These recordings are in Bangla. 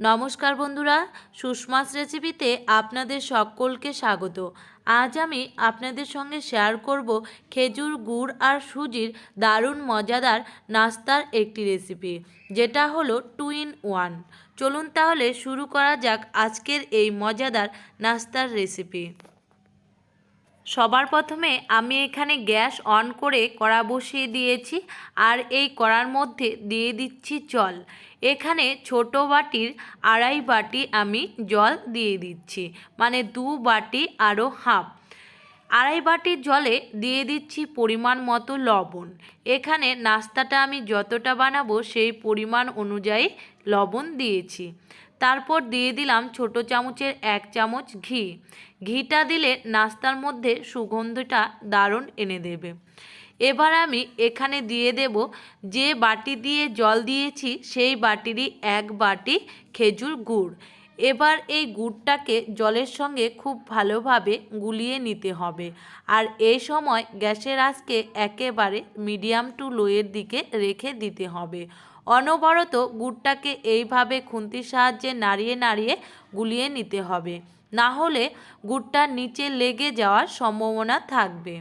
নমস্কার বন্ধুরা, সুষমাস রেসিপিতে আপনাদের সকলকে স্বাগত। আজ আমি আপনাদের সঙ্গে শেয়ার করব খেজুর, গুড় আর সুজির দারুণ মজাদার নাস্তার একটি রেসিপি যেটা হলো টু ইন ওয়ান চলুন তাহলে শুরু করা যাক আজকের এই মজাদার নাস্তার রেসিপি সবার প্রথমে আমি এখানে গ্যাস অন করে কড়া বসিয়ে দিয়েছি আর এই কড়ার মধ্যে দিয়ে দিচ্ছি জল। এখানে ছোট বাটির আড়াই বাটি আমি জল দিয়ে দিচ্ছি মানে দু বাটি আরও হাফ। আড়াই বাটির জলে দিয়ে দিচ্ছি পরিমাণ মতো লবণ। এখানে নাস্তাটা আমি যতটা বানাবো সেই পরিমাণ অনুযায়ী লবণ দিয়েছি। তারপর দিয়ে দিলাম ছোট চামচের এক চামচ ঘি। ঘিটা দিলে নাস্তার মধ্যে সুগন্ধটা দারুণ এনে দেবে। এবার আমি এখানে দিয়ে দেব যে বাটি দিয়ে জল দিয়েছি, সেই বাটিরই এক বাটি খেজুর গুড়। এবার এই গুড়টাকে জলের সঙ্গে খুব ভালোভাবে গুলিয়ে নিতে হবে। আর এই সময় গ্যাসের আঁচকে একেবারে মিডিয়াম টু লোয়ের দিকে রেখে দিতে হবে। অনবরত গুড়টাকে এইভাবে খুন্তির সাহায্যে নাড়িয়ে নাড়িয়ে গুলিয়ে নিতে হবে। না হলে গুড়টা নিচে লেগে যাওয়ার সম্ভাবনা থাকবে।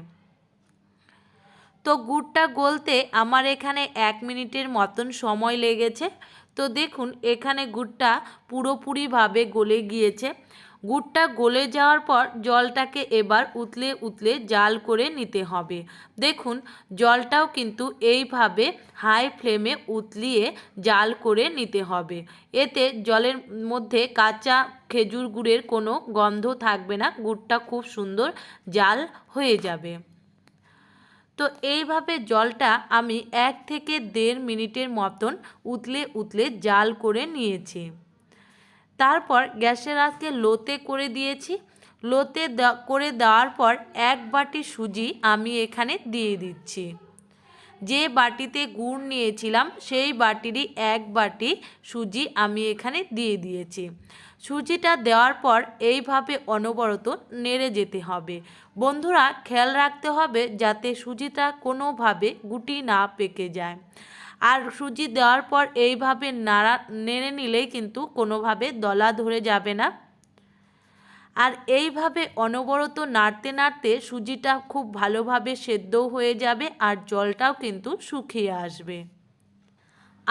তো গুড়টা গলতে আমার এখানে এক মিনিটের মতন সময় লেগেছে। তো দেখুন, এখানে গুড়টা পুরোপুরিভাবে গলে গিয়েছে। গুড়টা গলে যাওয়ার পর জলটাকে এবার উতলে উতলে জাল করে নিতে হবে। দেখুন, জলটাও কিন্তু এইভাবে হাই ফ্লেমে উতলিয়ে জাল করে নিতে হবে। এতে জলের মধ্যে কাঁচা খেজুর গুড়ের কোনো গন্ধ থাকবে না, গুড়টা খুব সুন্দর জাল হয়ে যাবে। তো এইভাবে জলটা আমি এক থেকে দেড় মিনিটের মতন উতলে উতলে জাল করে নিয়েছি। তারপর গ্যাসের আজকে লোতে করে দিয়েছি। লোতে করে দেওয়ার পর এক বাটি সুজি আমি এখানে দিয়ে দিচ্ছি। যে বাটিতে গুড় নিয়েছিলাম, সেই বাটিরই এক বাটি সুজি আমি এখানে দিয়ে দিয়েছি। সুজিটা দেওয়ার পর এইভাবে অনবরত নেড়ে যেতে হবে। বন্ধুরা, খেয়াল রাখতে হবে যাতে সুজিটা কোনোভাবে গুটি না পেকে যায়। আর সুজি দেওয়ার পর এইভাবে নাড়া, নেড়ে নিলেই কিন্তু কোনোভাবে দলা ধরে যাবে না। আর এইভাবে অনবরত নাড়তে নাড়তে সুজিটা খুব ভালোভাবে সেদ্ধও হয়ে যাবে আর জলটাও কিন্তু শুকিয়ে আসবে।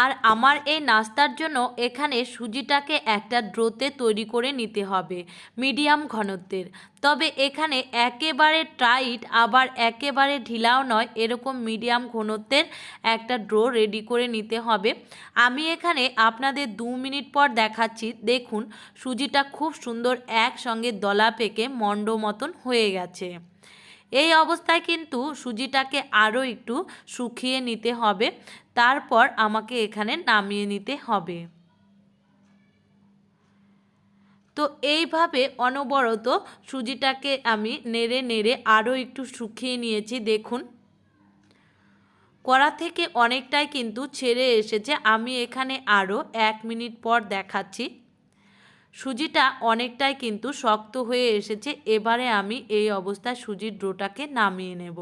আর আমার এই নাস্তার জন্য এখানে সুজিটাকে একটা ড্রোতে তৈরি করে নিতে হবে, মিডিয়াম ঘনত্বের। তবে এখানে একেবারে টাইট, আবার একেবারে ঢিলাও নয়, এরকম মিডিয়াম ঘনত্বের একটা ড্রো রেডি করে নিতে হবে। আমি এখানে আপনাদের দু মিনিট পর দেখাচ্ছি, দেখুন সুজিটা খুব সুন্দর একসঙ্গে দলা পেকে মণ্ড মতন হয়ে গেছে। এই অবস্থায় কিন্তু সুজিটাকে আরও একটু শুকিয়ে নিতে হবে। তারপর আমাকে এখানে নামিয়ে নিতে হবে। তো এইভাবে অনবরত সুজিটাকে আমি নেড়ে নেড়ে আরও একটু শুকিয়ে নিয়েছি, দেখুন। কড়া থেকে অনেকটাই কিন্তু ছেড়ে এসেছে। আমি এখানে আরও এক মিনিট পর দেখাচ্ছি। সুজিটা অনেকটাই কিন্তু শক্ত হয়ে এসেছে, এবারে আমি এই অবস্থায় সুজির ডোটাকে নামিয়ে নেব।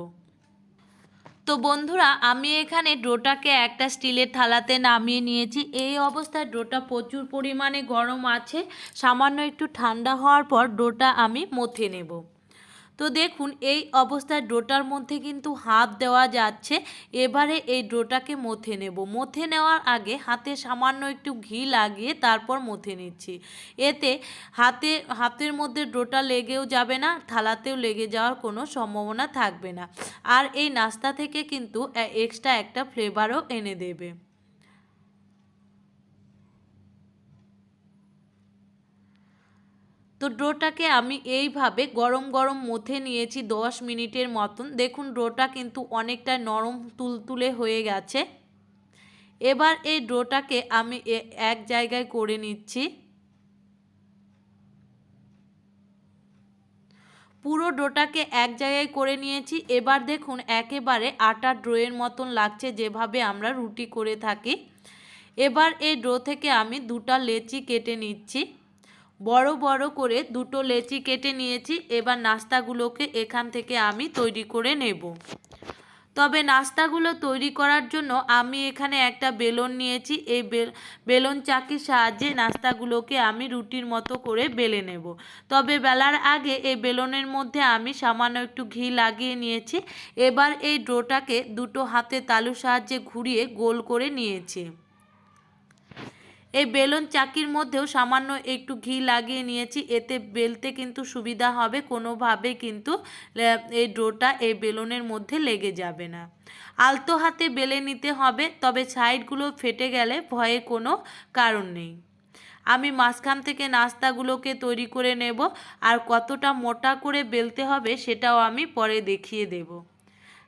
তো বন্ধুরা, আমি এখানে ডোটাকে একটা স্টিলের থালাতে নামিয়ে নিয়েছি। এই অবস্থায় ডোটা প্রচুর পরিমাণে গরম আছে। সামান্য একটু ঠান্ডা হওয়ার পর ডোটা আমি মথে নেব। তো দেখুন, এই অবস্থায় ডোটার মধ্যে কিন্তু হাত দেওয়া যাচ্ছে। এবারে এই ডোটাকে মথে নেব। মথে নেওয়ার আগে হাতে সামান্য একটু ঘি লাগিয়ে তারপর মথে নিচ্ছি। এতে হাতে, হাতের মধ্যে ডোটা লেগেও যাবে না, থালাতেও লেগে যাওয়ার কোনো সম্ভাবনা থাকবে না। আর এই নাস্তা থেকে কিন্তু এক্সট্রা একটা ফ্লেভারও এনে দেবে। তো ডোটাকে আমি এইভাবে গরম গরম মথে নিয়েছি দশ মিনিটের মতন। দেখুন ডোটা কিন্তু অনেকটা নরম তুলতুলে হয়ে গেছে। এবার এই ডোটাকে আমি এক জায়গায় করে নিচ্ছি। পুরো ডোটাকে এক জায়গায় করে নিয়েছি। এবার দেখুন, একেবারে আটা ড্রোয়ের মতন লাগছে যেভাবে আমরা রুটি করে থাকি। এবার এই ড্রো থেকে আমি দুটা লেচি কেটে নিচ্ছি। বড় বড় করে দুটো লেচি কেটে নিয়েছি, এবার নাস্তাগুলোকে এখান থেকে আমি তৈরি করে নেব। তবে নাস্তাগুলো তৈরি করার জন্য আমি এখানে একটা বেলন নিয়েছি, এই বেল বেলন চাকির সাহায্যে নাস্তাগুলোকে আমি রুটির মতো করে বেলে নেব। তবে বেলার আগে এই বেলনের মধ্যে আমি সামান্য একটু ঘি লাগিয়ে নিয়েছি, এবার এই ডোটাকে দুটো হাতে তালুর সাহায্যে ঘুরিয়ে গোল করে নিয়েছি। এই বেলন চাকির মধ্যেও সামান্য একটু ঘি লাগিয়ে নিয়েছি। এতে বেলতে কিন্তু সুবিধা হবে, কোনোভাবে কিন্তু এই ডোটা এই বেলনের মধ্যে লেগে যাবে না। আলতো হাতে বেলে নিতে হবে, তবে সাইডগুলো ফেটে গেলে ভয়ের কোনো কারণ নেই। আমি মাঝখান থেকে নাস্তাগুলোকে তৈরি করে নেব, আর কতটা মোটা করে বেলতে হবে সেটাও আমি পরে দেখিয়ে দেবো।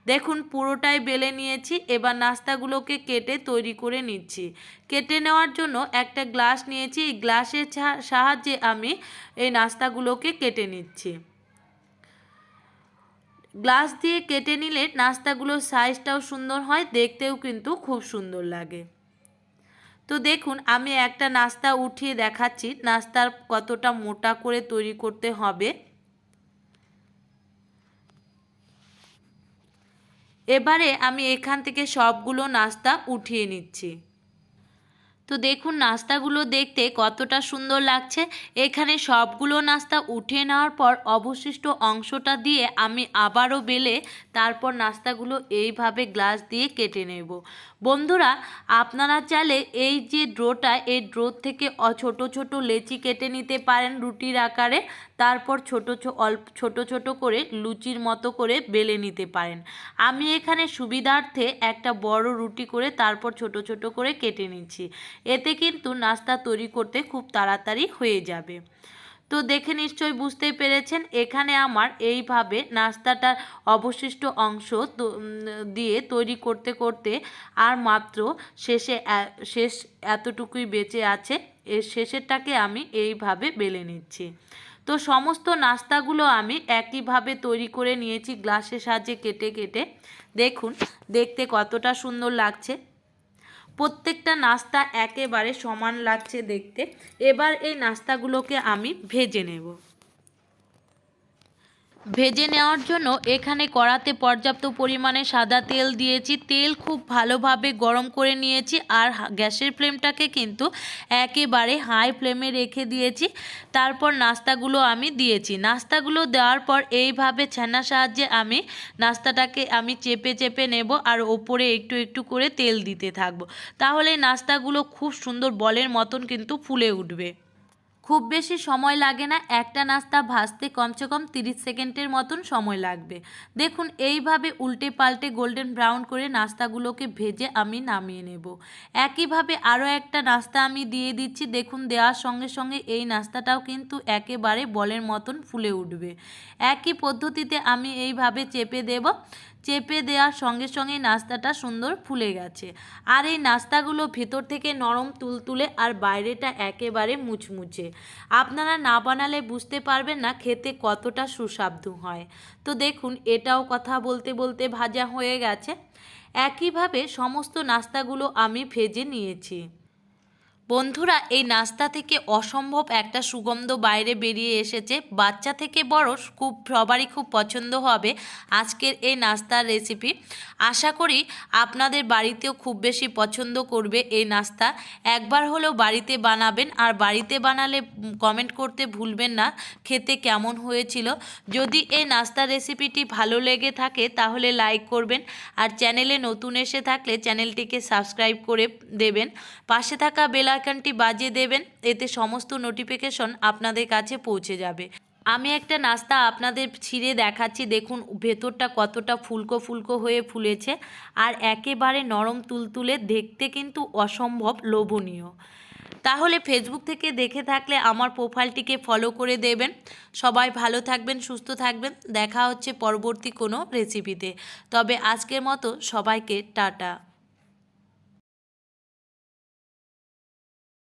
দেখুন, পুরোটাই বেলে নিয়েছি, এবার নাস্তাগুলোকে কেটে তৈরি করে নিচ্ছি। কেটে নেওয়ার জন্য একটা গ্লাস নিয়েছি, এই গ্লাসের সাহায্যে আমি এই নাস্তাগুলোকে কেটে নিচ্ছি। গ্লাস দিয়ে কেটে নিলে নাস্তাগুলোর সাইজটাও সুন্দর হয়, দেখতেও কিন্তু খুব সুন্দর লাগে। তো দেখুন, আমি একটা নাস্তা উঠিয়ে দেখাচ্ছি, নাস্তার কতটা মোটা করে তৈরি করতে হবে। এবারে আমি এখান থেকে সবগুলো নাস্তা উঠিয়ে নিচ্ছি। তো দেখুন নাস্তাগুলো দেখতে কতটা সুন্দর লাগছে। এখানে সবগুলো নাস্তা উঠে নেওয়ার পর অবশিষ্ট অংশটা দিয়ে আমি আবারও বেলে তারপর নাস্তাগুলো এইভাবে গ্লাস দিয়ে কেটে নেব। বন্ধুরা, আপনারা চাইলে এই যে ড্রোটা, এই ড্রো থেকে ছোট ছোট লেচি কেটে নিতে পারেন রুটির আকারে। তারপর ছোট অল্প, ছোট ছোট করে লুচির মতো করে বেলে নিতে পারেন। আমি এখানে সুবিধার্থে একটা বড় রুটি করে তারপর ছোট ছোট করে কেটে নিচ্ছি। এতে কিন্তু নাস্তা তৈরি করতে খুব তাড়াতাড়ি হয়ে যাবে। তো দেখে নিশ্চয়ই বুঝতেই পেরেছেন, এখানে আমার এইভাবে নাস্তাটার অবশিষ্ট অংশ দিয়ে তৈরি করতে করতে আর মাত্র শেষে শেষ এতটুকুই বেঁচে আছে এর শেষেরটাকে আমি এইভাবে বেলে নিচ্ছি। তো সমস্ত নাস্তাগুলো আমি একইভাবে তৈরি করে নিয়েছি গ্লাসের সাহায্যে কেটে কেটে। দেখুন, দেখতে কতটা সুন্দর লাগছে। প্রত্যেকটা নাস্তা একেবারে সমান লাগছে দেখতে। এবার এই নাস্তাগুলোকে আমি ভেজে নেব। ভেজে নেওয়ার জন্য এখানে কড়াতে পর্যাপ্ত পরিমাণে সাদা তেল দিয়েছি। তেল খুব ভালোভাবে গরম করে নিয়েছি আর গ্যাসের ফ্লেমটাকে কিন্তু একেবারে হাই ফ্লেমে রেখে দিয়েছি। তারপর নাস্তাগুলো আমি দিয়েছি। নাস্তাগুলো দেওয়ার পর এইভাবে ছানার সাহায্যে আমি নাস্তাটাকে আমি চেপে চেপে নেব আর ওপরে একটু একটু করে তেল দিতে থাকব। তাহলে নাস্তাগুলো খুব সুন্দর বলের মতন কিন্তু ফুলে উঠবে। খুব বেশি সময় লাগে না, একটা নাস্তা ভাজতে কমসে কম তিরিশ সেকেন্ডের মতন সময় লাগবে। দেখুন, এইভাবে উল্টে পাল্টে গোল্ডেন ব্রাউন করে নাস্তাগুলোকে ভেজে আমি নামিয়ে নেব। একইভাবে আরও একটা নাস্তা আমি দিয়ে দিচ্ছি। দেখুন, দেওয়ার সঙ্গে সঙ্গে এই নাস্তাটাও কিন্তু একেবারে বলের মতন ফুলে উঠবে। একই পদ্ধতিতে আমি এইভাবে চেপে দেব। চেপে দেওয়ার সঙ্গে সঙ্গে নাস্তাটা সুন্দর ফুলে গেছে। আর এই নাস্তাগুলো ভেতর থেকে নরম তুলতুলে আর বাইরেটা একেবারে মুচমুচে। আপনারা না বানালে বুঝতে পারবেন না খেতে কতটা সুস্বাদু হয়। তো দেখুন, এটাও কথা বলতে বলতে ভাজা হয়ে গেছে। একইভাবে সমস্ত নাস্তাগুলো আমি ভেজে নিয়েছি। বন্ধুরা, এই নাস্তা থেকে অসম্ভব একটা সুগন্ধ বাইরে বেরিয়ে এসেছে। বাচ্চা থেকে বড় খুব, সবারই খুব পছন্দ হবে আজকের এই নাস্তার রেসিপি আশা করি আপনাদের বাড়িতেও খুব বেশি পছন্দ করবে এই নাস্তা। একবার হলেও বাড়িতে বানাবেন, আর বাড়িতে বানালে কমেন্ট করতে ভুলবেন না, খেতে কেমন হয়েছিল। যদি এই নাস্তার রেসিপিটি ভালো লেগে থাকে, তাহলে লাইক করবেন, আর চ্যানেলে নতুন এসে থাকলে চ্যানেলটিকে সাবস্ক্রাইব করে দেবেন। পাশে থাকা বেল আইকনটি বাজিয়ে দেবেন, এতে সমস্ত নোটিফিকেশন আপনাদের কাছে পৌঁছে যাবে। আমি একটা নাস্তা আপনাদের ছিঁড়ে দেখাচ্ছি, দেখুন ভেতরটা কতটা ফুলকো ফুলকো হয়ে ফুলেছে আর একেবারে নরম তুলতুলে, দেখতে কিন্তু অসম্ভব লোভনীয়। তাহলে ফেসবুক থেকে দেখে থাকলে আমার প্রোফাইলটিকে ফলো করে দেবেন। সবাই ভালো থাকবেন, সুস্থ থাকবেন। দেখা হচ্ছে পরবর্তী কোনো রেসিপিতে তবে আজকের মতো সবাইকে টাটা।